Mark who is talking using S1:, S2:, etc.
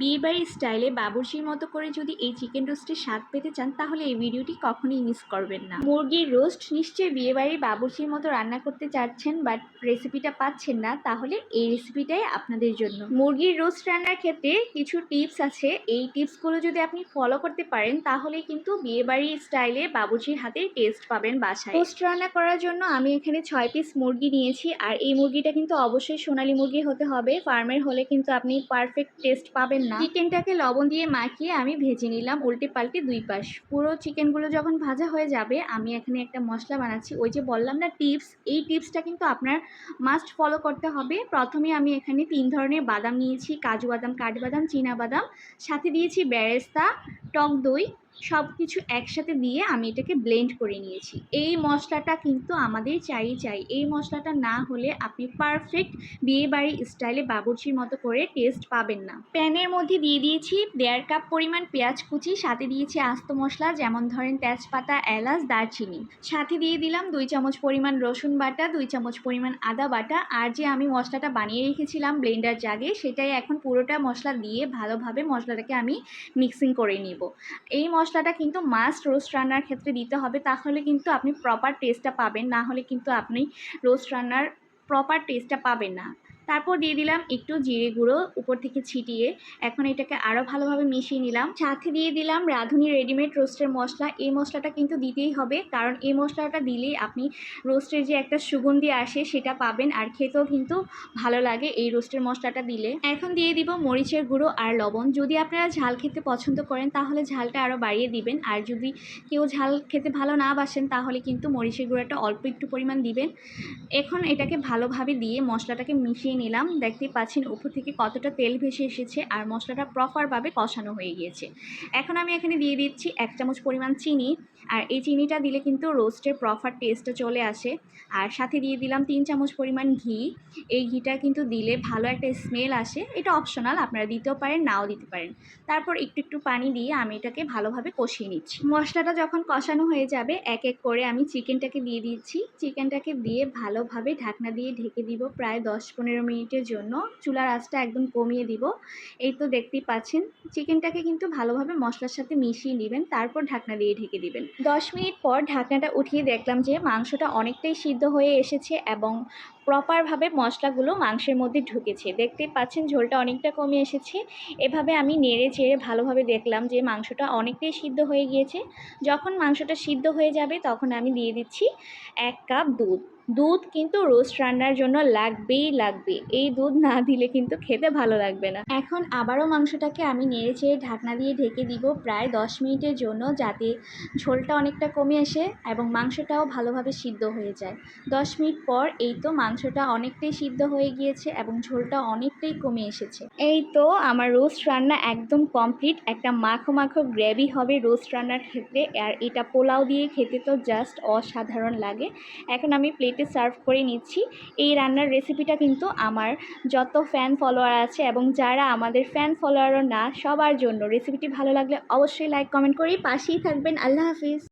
S1: বিয়েবাড়ির স্টাইলে বাবুর্চির মতো করে যদি এই চিকেন রোস্টের স্বাদ পেতে চান, তাহলে এই ভিডিওটি কখনোই মিস করবেন না। মুরগির রোস্ট নিশ্চয়ই বিয়েবাড়ির বাবুর্চির মতো রান্না করতে চাচ্ছেন বাট রেসিপিটা পাচ্ছেন না, তাহলে এই রেসিপিটাই আপনাদের জন্য। মুরগির রোস্ট রান্নার ক্ষেত্রে কিছু টিপস আছে। এই টিপসগুলো যদি আপনি ফলো করতে পারেন তাহলে কিন্তু বিয়েবাড়ির স্টাইলে বাবুর্চির হাতে টেস্ট পাবেন বাসায়। রোস্ট রান্না করার জন্য আমি এখানে ছয় পিস মুরগি নিয়েছি, আর এই মুরগিটা কিন্তু অবশ্যই সোনালী মুরগি হতে হবে। ফার্মের হলে কিন্তু আপনি পারফেক্ট টেস্ট পাবেন না। চিকেনটাকে লবণ দিয়ে মাখিয়ে আমি ভেজে নিলাম উল্টে পাল্টে দুই পাশ। পুরো চিকেনগুলো যখন ভাজা হয়ে যাবে, আমি এখানে একটা মশলা বানাচ্ছি। ওই যে বললাম না টিপস এই টিপসটা কিন্তু আপনার মাস্ট ফলো করতে হবে। প্রথমে আমি এখানে তিন ধরনের বাদাম নিয়েছি। কাজু বাদাম, কাঠবাদাম বাদাম। সাথে দিয়েছি বেরেস্তা, টক দই সব কিছু একসাথে দিয়ে আমি এটাকে ব্লেন্ড করে নিয়েছি। এই মশলাটা কিন্তু আমাদের চাই চাই। এই মশলাটা না হলে আপনি পারফেক্ট বিয়েবাড়ি স্টাইলে বাবুর্চির মতো করে টেস্ট পাবেন না। প্যানের মধ্যে দিয়ে দিয়েছি দেড় কাপ পরিমাণ পেঁয়াজ কুচি, সাথে দিয়েছি আস্ত মশলা, যেমন ধরেন তেজপাতা, এলাচ, দারচিনি। সাথে দিয়ে দিলাম দুই চামচ পরিমাণ রসুন বাটা, দুই চামচ পরিমাণ আদা বাটা। আর যে আমি মশলাটা বানিয়ে রেখেছিলাম ব্লেন্ডার জাগে সেটাই এখন পুরোটা মশলা দিয়ে ভালোভাবে মশলাটাকে আমি মিক্সিং করে নিব। এই মশলাটা কিন্তু মাস্ট রোস্ট রান্নার ক্ষেত্রে দিতে হবে। তাহলে কিন্তু আপনি প্রপার টেস্টটা পাবেন, না হলে কিন্তু আপনি রোস্ট রান্নার প্রপার টেস্টটা পাবেন না। তারপর দিয়ে দিলাম একটু জিরে গুঁড়ো উপর থেকে ছিটিয়ে। এখন এটাকে আরও ভালোভাবে মিশিয়ে নিলাম। সাথে দিয়ে দিলাম রাঁধুনি রেডিমেড রোস্টের মশলা। এই মশলাটা কিন্তু দিতেই হবে, কারণ এই মশলাটা দিলেই আপনি রোস্টের যে একটা সুগন্ধি আসে সেটা পাবেন আর খেতেও কিন্তু ভালো লাগে এই রোস্টের মশলাটা দিলে। এখন দিয়ে দিব মরিচের গুঁড়ো আর লবণ। যদি আপনারা ঝাল খেতে পছন্দ করেন, তাহলে ঝালটা আরও বাড়িয়ে দিবেন। আর যদি কেউ ঝাল খেতে ভালো না বাসেন, তাহলে কিন্তু মরিচের গুঁড়োটা অল্প একটু পরিমাণ দিবেন। এখন এটাকে ভালোভাবে দিয়ে মশলাটাকে মিশিয়ে নিলাম। দেখতে পাচ্ছেন উপর থেকে কতটা তেল ভেসে এসেছে আর মশলাটা প্রপারভাবে কষানো হয়ে গিয়েছে। এখন আমি এখানে দিয়ে দিচ্ছি এক চামচ পরিমাণ চিনি আর এই চিনিটা দিলে কিন্তু রোস্টের প্রপার টেস্টটা চলে আসে। আর সাথে দিয়ে দিলাম তিন চামচ পরিমাণ ঘি। এই ঘিটা কিন্তু দিলে ভালো একটা স্মেল আসে। এটা অপশনাল আপনারা দিতেও পারেন, নাও দিতে পারেন। তারপর একটু একটু পানি দিয়ে আমি এটাকে ভালোভাবে কষিয়ে নিচ্ছি। মশলাটা যখন কষানো হয়ে যাবে, এক এক করে আমি চিকেনটাকে দিয়ে দিচ্ছি। চিকেনটাকে দিয়ে ভালোভাবে ঢাকনা দিয়ে ঢেকে দিব প্রায় দশ পনেরো মিনিটের জন্য চুলার আঁচটা একদম কমিয়ে দিব। এই তো দেখতেই পাচ্ছেন, চিকেনটাকে কিন্তু ভালোভাবে মশলার সাথে মিশিয়ে নেবেন, তারপর ঢাকনা দিয়ে ঢেকে দিবেন। দশ মিনিট পর ঢাকনাটা উঠিয়ে দেখলাম যে মাংসটা অনেকটাই সিদ্ধ হয়ে এসেছে এবং প্রপারভাবে মশলাগুলো মাংসের মধ্যে ঢুকেছে। দেখতে পাচ্ছেন ঝোলটা অনেকটা কমে এসেছে। এভাবে আমি নেড়ে চেড়ে ভালোভাবে দেখলাম যে মাংসটা অনেকটাই সিদ্ধ হয়ে গিয়েছে। যখন মাংসটা সিদ্ধ হয়ে যাবে তখন আমি দিয়ে দিচ্ছি এক কাপ দুধ। দুধ কিন্তু রোস্ট রান্নার জন্য লাগবেই লাগবে। এই দুধ না দিলে কিন্তু খেতে ভালো লাগবে না। এখন আবারও মাংসটাকে আমি নেড়ে চেড়ে ঢাকনা দিয়ে ঢেকে দিব প্রায় দশ মিনিটের জন্য যাতে ঝোলটা অনেকটা কমে আসে এবং মাংসটাও ভালোভাবে সিদ্ধ হয়ে যায়। দশ মিনিট পর এই তো মাংসটা অনেকটাই সিদ্ধ হয়ে গিয়েছে এবং ঝোলটা অনেকটাই কমে এসেছে। এই তো আমার রোস্ট রান্না একদম কমপ্লিট। একটা মাখো মাখো গ্রেভি হবে রোস্ট রান্নার ক্ষেত্রে। আর এটা পোলাও দিয়ে খেতে তো জাস্ট অসাধারণ লাগে। এখন আমি প্লেট প্লেটে সার্ভ করে নিচ্ছি। এই রান্নার রেসিপিটা কিন্তু আমার যত ফ্যান ফলোয়ার আছে এবং যারা আমাদের ফ্যান ফলোয়ারও না, সবার জন্য। রেসিপিটি ভালো লাগলে অবশ্যই লাইক কমেন্ট করি পাশেই থাকবেন। আল্লাহ হাফিজ।